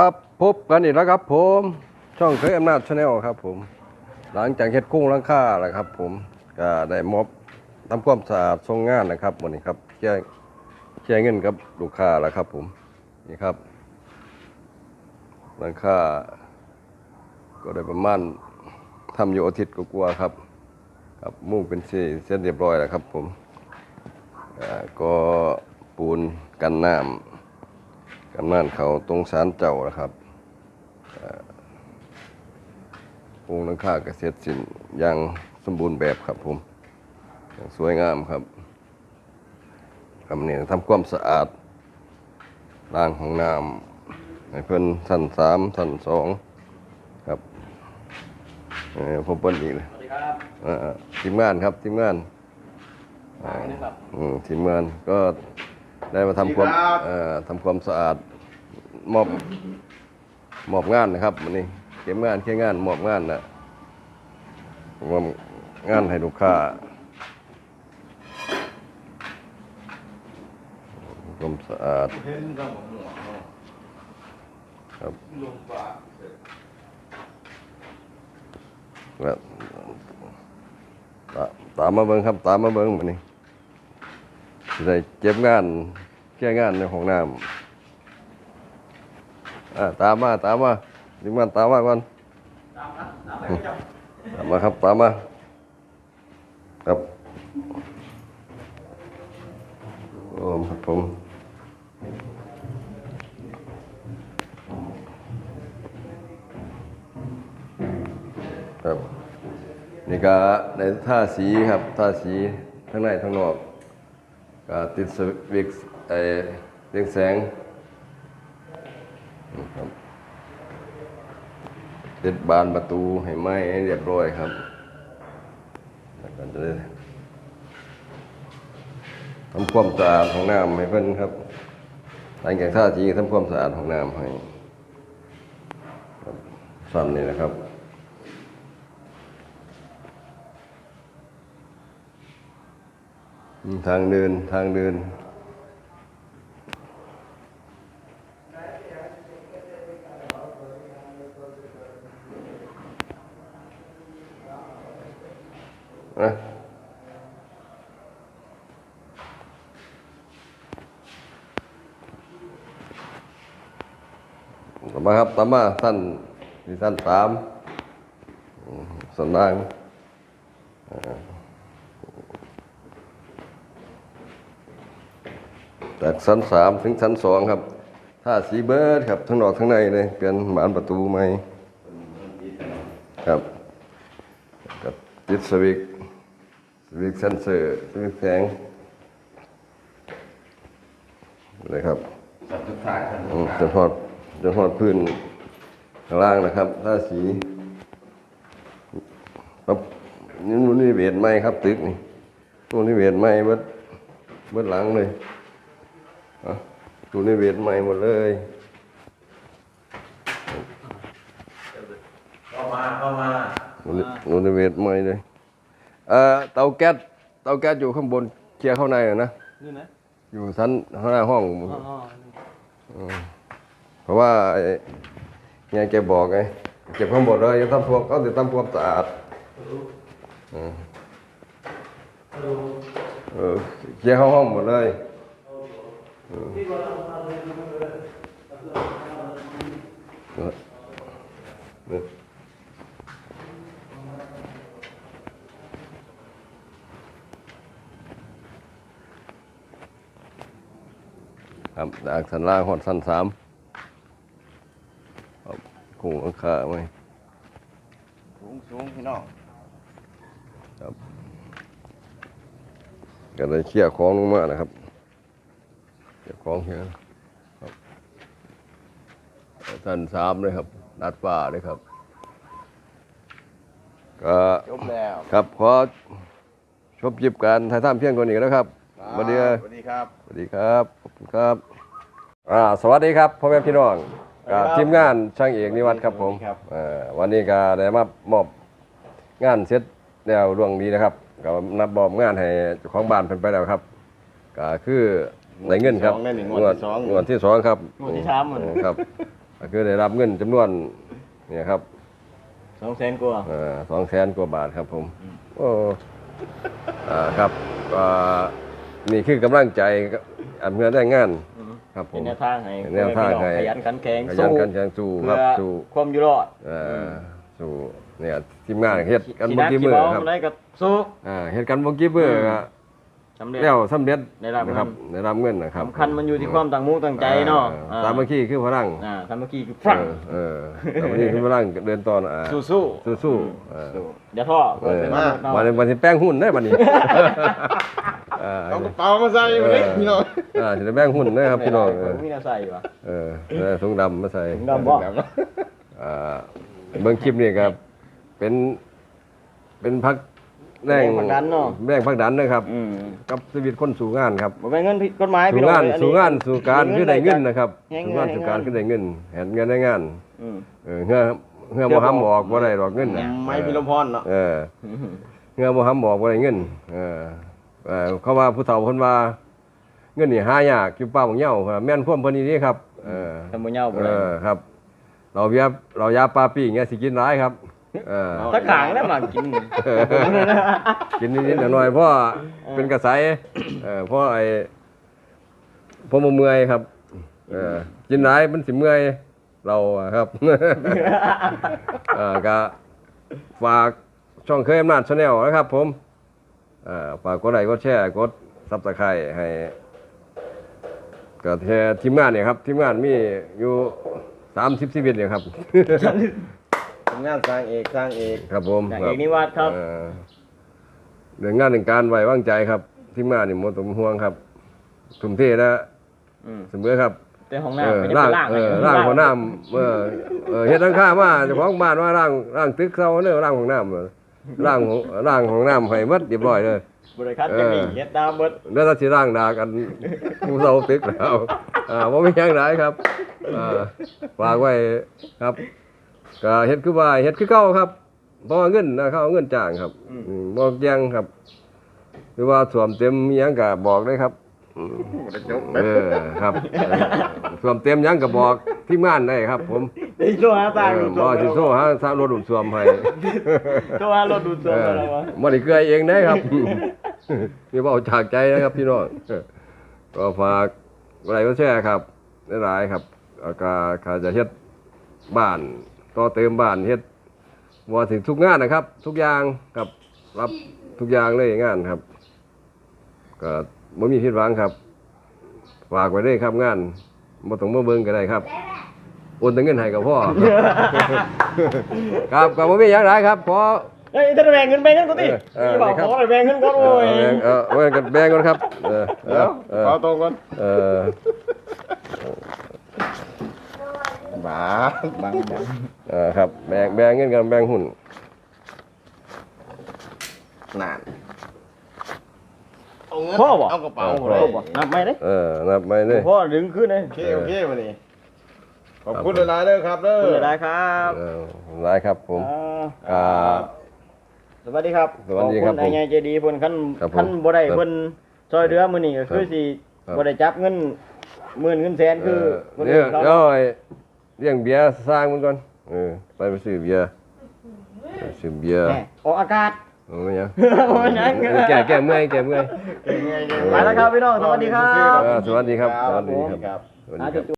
ครับพบกันอีกแล้วครับผม ช่องเคยอำนาจชาแนลครับผม หลังจากเฮ็ดกุ้งหลังค่าแล้วครับ ผมก็ได้มอบทำความสะอาดทรงงานนะครับวันนี้ครับแจ้งแจ้งเงินกับลูกค้าแล้วครับ ผมนี่ครับหลังค่า ก็ได้ประมาณทำอยู่อาทิตย์กว่าครับ ครับมุ่งเป็นส้นเส้นเรียบร้อยแล้วครับ ผมก็ปูนกันน้ำ กำนันเขาตรงสารเจ้านะครับองค์นังค่าเกษตรสินอย่างสมบูรณ์แบบครับผมอย่างสวยงามครับคำนี้ทำความสะอาดล้างห้องน้ำให้เพิ่นชั้นสามชั้นสองครับเออผมเปิ้นอีกเลยสวัสดีครับเอ่อทีมงานครับทีมงานฝากด้วยครับอืมทีมงานก็ ได้มาทำความสวัสดีครับเอ่อทำความสะอาดมอบมอบงานนะครับวันนี้เก็บงานแค่งานมอบงานนะมอบงานให้ลูกค้าควมสะอาดครับแล้วตามมาเบิ้งครับตามมาเบิ้งวันนี้ สิได้เก็บงานแก้งานในห้องน้ำอ่าตามมาตามมาทีมงานตามมาก่อนตามนะตามไปก็จับตามมาครับตามมาครับโอ้ครับผมครับนี่ก็ในท่าสีครับท่าสีทั้งในทั้งนอก ก็ติดสวิกไอเรียงแสงครับติดบานประตูให้ไหมเรียบร้อยครับแล้วก็จะได้ทำความสะอาดของน้ำให้เพิ่นครับหลังจากท่าทีทำความสะอาดของน้ำให้ครับสั้นนี่นะครับ ทางเดินทางเดิน นะต่อมาครับต่อมาท่านที่ท่านสามสันางอ่า จากชั้นสามถึงชั้นสองครับถ้าสีเบิร์ดครับทั้งนอกทั้งในเลยเปลี่ยนบานประตูใหม่ครับกับติดสวิกสวิกเซนเซอร์สวิกแสงเลยครับจับทุกทางกันอืมจะทอดจะทอดพื้นข้างล่างนะครับถ้าสีครับนี่นู่นนี่เวทไหมครับตึกนี่นู่นนี่เวทไหมเบิดเบิดหลังเลย อะนู่นนี่เวทไหมหมดเลยเข้ามาเข้ามานู่นนี่นู่นนี่เวทไหมเลยเอ่อเตาแก๊สเตาแก๊สอยู่ข้างบนเคลียร์เข้าในอะนะนี่นะอยู่ชั้นข้างหน้าห้องอ๋ออ๋อเพราะว่าไอ้เนี่ยแกบอกไงเก็บข้างบนเลยจะทำพวกก็จะทำความสะอาดอืมเออเคลียร์เข้าห้องหมดเลยอืมเนี่ย ครับจากสันล่างหอดสันสามครับคงราคาไหมสูงสูงพี่น้องก็เลยเชี่ยร์ของลงมานะครับ เชี่ยร์ของเฮียครับท่านสามเลยครับ นัดป่าเลยครับก็จบแล้วครับขอชมจิบการถ่ายทำเพียงคนนี้นะครับสวัสดีสวัสดีครับสวัสดีครับขอบคุณครับอ่าสวัสดีครับพ่อแม่พี่น้องสวัสดีครับกับทีมงานช่างเอกนิวัฒน์ครับผมสวัสดีครับเอ่อวันนี้ก็ได้มามอบงานเสร็จแล้วดวงดีนะครับก็นับมอบงานให้เจ้าของบ้านเพิ่นไปแล้วครับก็คือ ได้เงินครับงวดที่สองได้หนึ่งงวดที่สองงวดที่สองครับงวดที่สามหมดอืครับก็คือได้รับเงินจำนวนเนี่ยครับสองแสนกว่าสองแสนกว่าบาทครับผมโอ้อ่าครับก็นี่คือกำลังใจอำเงินได้งานครับผเป็นมแนวทางให้เป็นแนวทางให้ขยันขันแข็งขยันกันแข่งสู้คเพื่รับอสู้ความอยู่รอดเอ่อสู้เนี่ยทีมงานเฮ็ดกันสิบ่นักกี่สิมื้อเบาครับได้กับสู้อ่าเฮ็ดกันบ่กี่มื้อก็ สำเร็จ แล้วสำเร็จได้รับนะครับได้รับเงินนะครับสำคัญมันอยู่ที่ความตั้งมุตั้งใจเนาะอ่สามัคคีคือพลังอ่าสามัคคีคือฟรังเออเออสามัคคีคือพลังเดินตอนอ่าสู้สู้สู้ๆเออสู้อย่าท้อเออเป็นมากเนาะวันนี้วันที่แป้งหุ้นได้บัดนี้เออเอากระเป๋ามาใส่มาเลยพี่น้องอ่าสิได้แป้งหุ้นนะครับพี่น้องเออมีแนวใส่วะเออเออถุงดำมาใส่ถุงดำบ่อ่าเบิ่งคลิปนี่ครับเป็นเป็นพัก แรงแรงผลักดันเนาะแรงพักดันนะครับอืมกับชีวิตคนสู่งานครับบ่แม่นเงินผิดกฎหมายสู่พี่น้องงานอัสู่งานสู่การคือได้เงินนะนะครับแฮงสู่งานแฮงสู่การคือได้เงินเห็นเงินได้งานอืม เออเงื่อเงื่อบ่ห้ำออกบ่ได้ดอกเงินน่ะไม่พี่ลมพรเนาะเออ เงื่อบ่ห้ำออกบ่ได้เงินเออเออเขาว่าผู้เฒ่าเพิ่นว่า เงินนี่หายากอยู่ป่าบ่เหย้าครับแม่นความเพิ่นนี่นี่ครับ เออทำบ่เหย้าบ่เอได้อครับ เราเบียเรายาปลาปิ้งเงี้ยสิกินร้ายครับ เออถ้าขางแล้วมากินกินนิดๆหน่อยๆเพราะเป็นกระไสเออเพราะไอ้เพราะมันเมื่อยครับเออกินร้ายมันสิเมื่อยเราอะครับเออก็ฝากช่องเคยอำนาจชาแนลนะครับ ผมเออฝากกดไลค์กดแชร์กดซับสไครต์ให้ก็แค่ทีมงานเนี่ยครับทีมงานมีอยู่สามสิบชีวิตเนี่ยครับ ทำงานสร้างเอกสร้างเอกครับผมจากคเอรับกนิวัฒน์ครับเอ่อเรื่องงานเรื่องการไว้วางใจครับทีมงานนี่หมดตมห่วงครับทุ่มเทและอืมเสมอครับแต่ห้องเอน้ำอไม่ได้ร่างไปล่างเออร่างของน้ำเออเออเฮ็ดทั้งค่ามาเจ้าของบ้านว่าร่างร่างตึกเซาเด้อร่างของน้ำเออร่างของร่างของน้ำให้หมดเรียบร้อยเลย บริคัดจะมีเออเฮ็ดดาวเบิดแล้วถ้าสิร่างดากัน ผู้เซาตึกแล้วอ่าบ่มีหยังหลายครับอ่าฝากไว้ครับ ก็เฮ็ดคือว่าเฮ็ดคือเก่าครับเพราะว่าเงินนะเขาเอาเงินจ้างครับอืมบอกยังครับ หรือว่าสวมเต็มอิหยังก็บอกได้ครับอืมเออครับเออสวมเต็มหยังก็บอกที่งานได้ครับ ผมได้โทรหาเอตางอดูดบ่สิโทรวหาทางรถดูดสวมให้โทรหารถดูดซ่วเอมออะไรวะบ่ได้เกลือเองได้ครับ นี่ว่าเอาจากใจนะครับ พี่น้องเออก็ฝากอะไรก็แชร์ครับหลายๆครับแล้วก็ข้าจะเฮ็ดบ้าน ต่อเติมบ้านเฮ็ดว่าถึงทุกงานนะครับ ทุกอย่างครับรับทุกอย่างเลยงานครับ ก็บ่มีผิดหวังครับฝากไว้เลยครับงานบ่ต้องมาเบิ่งก็ได้ครับโอนแต่เงินให้กับพ่อ ครับก็บ่มีหยังหลายครับพอเฮ้ยถ้าแบ่งเงินแบ่งเงินกูติเออพี่บอกเออครับขอให้แบ่งเงินก่อนเอโอ้อยแบ่งเออแบ่งกันแบ่งกันครับเออเอเดี๋ยอวเออเอาตรงก่อนเออ บ้าบังบังเออครับแบ่งแบ่งเงินกันแบ่งหุ้นนานเอาเงินพ่อบ่ เอากระเป๋าพ่เลพ่ยอบ่นับไหมเด้เออนับไม่ได้พ่อดึงขึ้นเลยโอเคโอเคมาดิขอบคุณหลายๆเด้อครับเด้อขอบคุณได้ครับเออหลายครับผมอ่าครับสวัสดีครับสวัสดีครับขอณนายใหญ่ใจดีเพิ่นคันครับผมคันบ่ได้เพิ่นช่วยเหลือมื้อนี้ก็คือครับสิครับ บ่ได้จับเงินหมื่นเงินแสนคือคนเดี๋ยวอื่นเขาเดี๋ยวไอ้ เลี้ยงเบียร์สร้างมันก่อนเออไปไปซื้อเบียร์ไปซื้อเบียร์แหม่ออกอากาศ โอ้ยยังโอ้ยยัง แก่แก่เมื่อยแก่เมื่อย ไปแล้วครับพี่น้องสวัสดีครับ เออสวัสดีครับสวัสดีครับครับสวัสอาดีครับจุ